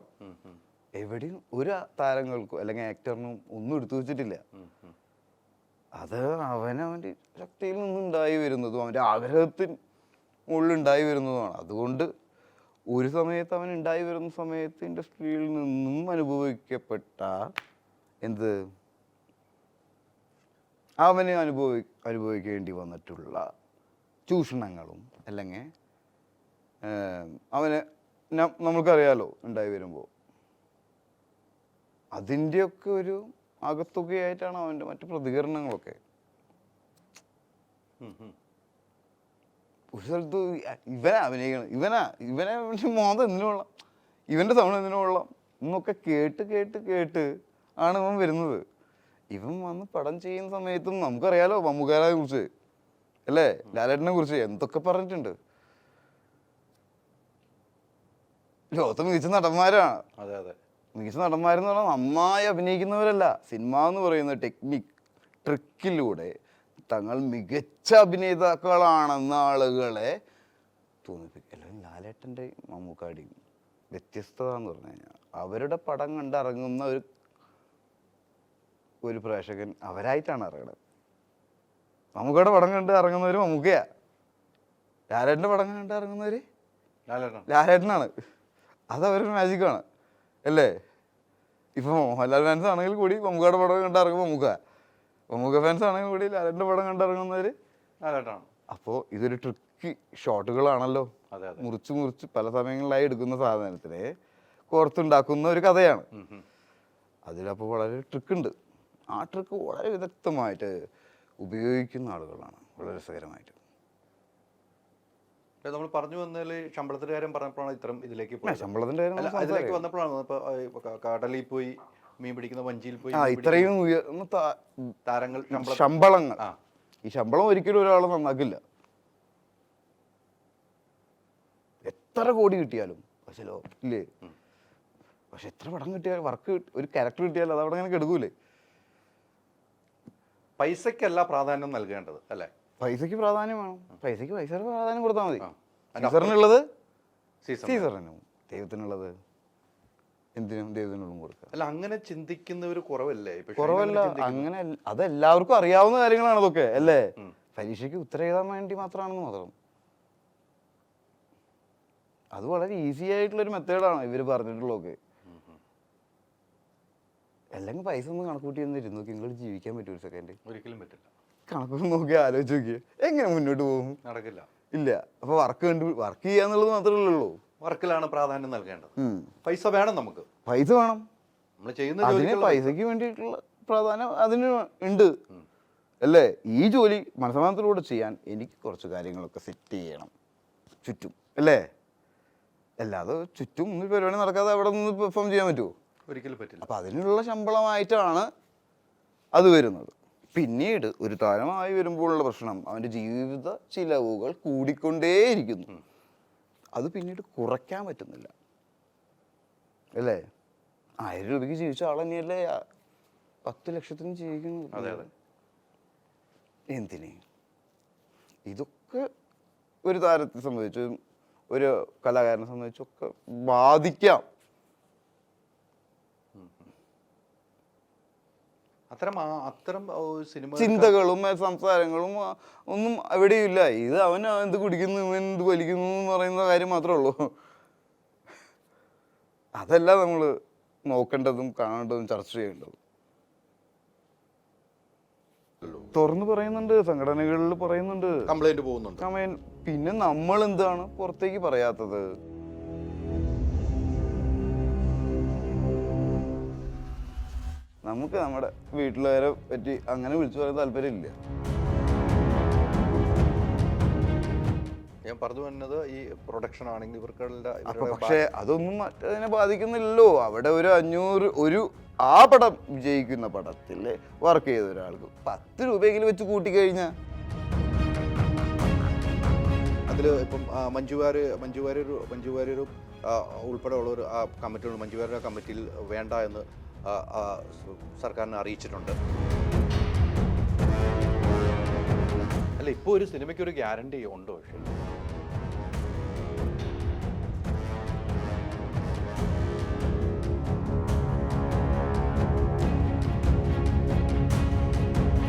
എവിടെയും ഒരു താരങ്ങൾക്കും അല്ലെങ്കിൽ ആക്ടറിനും ഒന്നും എടുത്തു വെച്ചിട്ടില്ല. അത് അവനവന്റെ ശക്തിയിൽ നിന്നുണ്ടായി വരുന്നതും അവന്റെ ആഗ്രഹത്തിന് ഉള്ളിലുണ്ടായി വരുന്നതുമാണ്. അതുകൊണ്ട് ഒരു സമയത്ത് അവൻ ഉണ്ടായി വരുന്ന സമയത്ത് ഇൻഡസ്ട്രിയിൽ നിന്നും അനുഭവിക്കപ്പെട്ട എന്ത്? അവന് അനുഭവി അനുഭവിക്കേണ്ടി വന്നിട്ടുള്ള ചൂഷണങ്ങളും അല്ലെങ്കിൽ അവന് നമുക്കറിയാലോ ഉണ്ടായി വരുമ്പോൾ. അതിന്റെയൊക്കെ ഒരു അകത്തുകയായിട്ടാണ് അവന്റെ മറ്റു പ്രതികരണങ്ങളൊക്കെ. ഒരു സ്ഥലത്ത് ഇവനാ അഭിനയിക്കണം ഇവനാ ഇവനെ മോന്ത എന്തിനും കൊള്ളാം? ഇവന്റെ സൗണ്ട് എന്തിനും കൊള്ളാം? എന്നൊക്കെ കേട്ട് കേട്ട് കേട്ട് ആണ് ഇവൻ വരുന്നത്. ഇവൻ വന്ന് പടം ചെയ്യുന്ന സമയത്തും നമുക്കറിയാലോ മമ്മൂക്കാരെ കുറിച്ച്. അല്ലേ? ലാലേട്ടനെ കുറിച്ച് എന്തൊക്കെ പറഞ്ഞിട്ടുണ്ട്. ലോകത്ത് മികച്ച നടന്മാരാണ്. അതെ അതെ. മികച്ച നടന്മാരെന്ന് പറഞ്ഞാൽ നന്നായി അഭിനയിക്കുന്നവരല്ല. സിനിമ എന്ന് പറയുന്ന ടെക്നിക് ട്രിക്കിലൂടെ തങ്ങൾ മികച്ച അഭിനേതാക്കളാണെന്ന ആളുകളെ തോന്നിപ്പിക്കും. അല്ലെങ്കിൽ ലാലേട്ടന്റെ മമ്മൂക്കാടിയും വ്യത്യസ്തത എന്ന് പറഞ്ഞു കഴിഞ്ഞാൽ അവരുടെ പടം കണ്ടിറങ്ങുന്ന ഒരു ഒരു പ്രേക്ഷകൻ അവരായിട്ടാണ് ഇറങ്ങുന്നത് മമ്മൂക്കയുടെ പടം കണ്ട് ഇറങ്ങുന്നവർ മമ്മൂക്കയാ. ലാലേട്ടന്റെ പടം കണ്ട് ഇറങ്ങുന്നവർ ലാലേട്ടനാണ്. അത് അവരുടെ മാജിക്കാണ് അല്ലേ? ഇപ്പോൾ മോഹൻലാൽ ഫാൻസ് ആണെങ്കിൽ കൂടി മമ്മൂക്കയുടെ പടം കണ്ടിറങ്ങും മമ്മൂക്ക. മമ്മൂക്ക ഫാൻസ് ആണെങ്കിൽ കൂടി ലാലേട്ടന്റെ പടം കണ്ടിറങ്ങുന്നവര് ലാലേട്ടാണ്. അപ്പോൾ ഇതൊരു ട്രിക്ക് ഷോട്ടുകളാണല്ലോ മുറിച്ച് മുറിച്ച് പല സമയങ്ങളിലായി എടുക്കുന്ന സാധനത്തിനെ കോർത്തുണ്ടാക്കുന്ന ഒരു കഥയാണ്. അതിലപ്പോ വളരെ അതിലപ്പോൾ വളരെ ട്രിക്കുണ്ട് ആ ട്രിക്ക് വളരെ വിദഗ്ധമായിട്ട് ഉപയോഗിക്കുന്ന ആളുകളാണ് വളരെ രസകരമായിട്ട്. പക്ഷേ നമ്മൾ പറഞ്ഞു വന്നതിൽ ശമ്പളത്തിന്റെ കാര്യം പറഞ്ഞപ്പോഴാണ് ഇത്തരം ഇതിലേക്ക് പോയത്. ശമ്പളത്തിന്റെ കാര്യം നമ്മൾ വന്നപ്പോഴാണ് കടലിൽ പോയി മീൻ പിടിക്കുന്ന വഞ്ചിയിൽ പോയി ആ ഇത്രയും ഉയർന്ന താരങ്ങൾ ശമ്പളം ശമ്പളങ്ങൾ. ഈ ശമ്പളം ഒരിക്കലും ഒരാളെ നന്നാക്കില്ല. എത്ര കോടി കിട്ടിയാലും പക്ഷേ ഇല്ലേ? പക്ഷെ എത്ര പടം കിട്ടിയാൽ വർക്ക് ഒരു ക്യാരക്ടർ കിട്ടിയാൽ അത് അവിടെ അങ്ങനെ കെടുക്കൂലേ? പൈസക്കല്ല പ്രാധാന്യം നൽകേണ്ടത് അല്ലേ? പൈസക്ക് പ്രാധാന്യം വേണം. പൈസക്ക് പൈസയുടെ പ്രാധാന്യം കൊടുത്താൽ മതി. സീസറിനുള്ളത് സീസറിനും. ദൈവത്തിനുള്ളത് എന്തിനും ദൈവത്തിനുള്ളും കൊടുക്കുക. അല്ല അങ്ങനെ ചിന്തിക്കുന്നവർ കുറവല്ലേ? കുറവല്ല അങ്ങനെ അതെല്ലാവർക്കും അറിയാവുന്ന കാര്യങ്ങളാണ് അതൊക്കെ അല്ലേ? പരീക്ഷയ്ക്ക് ഉത്തരം എഴുതാൻ വേണ്ടി മാത്രമാണെന്ന് മാത്രം. അത് വളരെ ഈസി ആയിട്ടുള്ളൊരു മെത്തേഡാണ് ഇവർ പറഞ്ഞിട്ടുള്ളതൊക്കെ. അല്ലെങ്കിൽ പൈസ ഒന്ന് കണക്കൂട്ടി എന്നിരുന്നു നോക്കി നിങ്ങൾ ജീവിക്കാൻ പറ്റും ഒരു സെക്കൻഡ് ഒരിക്കലും പറ്റില്ല. കണക്കൊന്ന് നോക്കി ആലോചിച്ച് നോക്കിയേ എങ്ങനെ മുന്നോട്ട് പോകും? നടക്കില്ല. ഇല്ല. അപ്പൊ വർക്ക് കണ്ടു വർക്ക് ചെയ്യാന്നുള്ളത് മാത്രമേ ഉള്ളൂ. വർക്കിലാണ് പ്രാധാന്യം നൽകേണ്ടത്. പൈസ വേണം നമുക്ക്. പൈസ വേണം. നമ്മൾ ചെയ്യുന്ന അതിന് ജോലിക്കുള്ള പൈസക്ക് വേണ്ടിയിട്ടുള്ള പ്രാധാന്യം അതിന് ഉണ്ട്. അല്ലേ? ഈ ജോലി മനസ്സമാനത്തിലൂടെ ചെയ്യാൻ എനിക്ക് കുറച്ച് കാര്യങ്ങളൊക്കെ സെറ്റ് ചെയ്യണം. ചുറ്റും. അല്ലേ? അല്ലാതെ ചുറ്റും ഒരു പരിപാടി നടക്കാതെ അവിടെ നിന്ന് പെർഫോം ചെയ്യാൻ പറ്റുമോ ഒരിക്കലും പറ്റില്ല. അപ്പം അതിനുള്ള ശമ്പളമായിട്ടാണ് അത് വരുന്നത്. പിന്നീട് ഒരു താരമായി വരുമ്പോഴുള്ള പ്രശ്നം അവന്റെ ജീവിത ചിലവുകൾ കൂടിക്കൊണ്ടേയിരിക്കുന്നു. അത് പിന്നീട് കുറയ്ക്കാൻ പറ്റുന്നില്ല. അല്ലേ? ആയിരം രൂപയ്ക്ക് ജീവിച്ച ആൾ തന്നെയല്ലേ പത്ത് ലക്ഷത്തിന് ജീവിക്കുന്നു അതെ അതെ. എന്തിന്? ഇതൊക്കെ ഒരു താരത്തെ സംബന്ധിച്ചും ഒരു കലാകാരനെ സംബന്ധിച്ചൊക്കെ ബാധിക്കാം. അത്തരം അത്തരം സിനിമ ചിന്തകളും സംസാരങ്ങളും ഒന്നും എവിടെയും ഇല്ല. ഇത് അവൻ എന്ത് കുടിക്കുന്നു ഇവൻ എന്ത് വലിക്കുന്നു എന്ന് പറയുന്ന കാര്യം മാത്രമേ ഉള്ളൂ. അതല്ല നമ്മൾ നോക്കേണ്ടതും കാണേണ്ടതും ചർച്ച ചെയ്യേണ്ടതും. തുറന്നു പറയുന്നുണ്ട് സംഘടനകളിൽ പറയുന്നുണ്ട്. കംപ്ലൈന്റ് പോകുന്നുണ്ട്. കമേൻ പിന്നെ നമ്മൾ എന്താണ് പുറത്തേക്ക് പറയാത്തത്? നമുക്ക് നമ്മുടെ വീട്ടിലുകാരെ പറ്റി അങ്ങനെ വിളിച്ചു പറയാൻ താല്പര്യമില്ല. ഞാൻ പറഞ്ഞു വന്നത് ഈ പ്രൊഡക്ഷൻ ആണെങ്കിൽ ഇവർക്കുള്ള അപ്പൊ പക്ഷേ അതൊന്നും മറ്റതിനെ ബാധിക്കുന്നില്ലല്ലോ. അവിടെ ഒരു അഞ്ഞൂറ് ഒരു ആ പടം വിജയിക്കുന്ന പടത്തിൽ വർക്ക് ചെയ്ത ഒരാൾക്ക് പത്ത് രൂപയെങ്കിലും വെച്ച് കൂട്ടിക്കഴിഞ്ഞാൽ അതിൽ ഇപ്പം മഞ്ജുവാർ മഞ്ജു ഒരു മഞ്ജു ഒരു മഞ്ജു വാര്യർ ഉൾപ്പെടെ ഉള്ളൊരു ആ കമ്മിറ്റി മഞ്ജുവാരുടെ കമ്മിറ്റിയിൽ വേണ്ട എന്ന് സർക്കാരിനെ അറിയിച്ചിട്ടുണ്ട്. അല്ല ഇപ്പോൾ ഒരു സിനിമയ്ക്ക് ഒരു ഗ്യാരണ്ടി ഉണ്ടോ പക്ഷേ.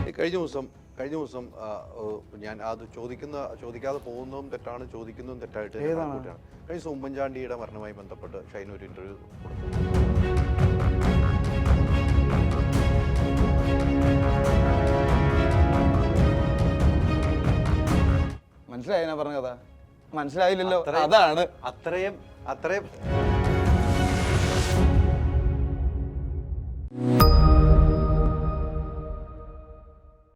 ഈ കഴിഞ്ഞ ദിവസം കഴിഞ്ഞ ദിവസം ഞാൻ അത് ചോദിക്കുന്ന ചോദിക്കാതെ പോകുന്നതും തെറ്റാണ് ചോദിക്കുന്നതും തെറ്റായിട്ട് കഴിഞ്ഞ ദിവസം ഉമ്മൻചാണ്ടിയുടെ മരണവുമായി ബന്ധപ്പെട്ട് ഷൈൻ ഒരു ഇന്റർവ്യൂ കൊടുത്തു. മനസ്സിലായി ഞാൻ പറഞ്ഞ കഥ? മനസ്സിലായില്ലല്ലോ. അതാണ്. അത്രയും അത്രയും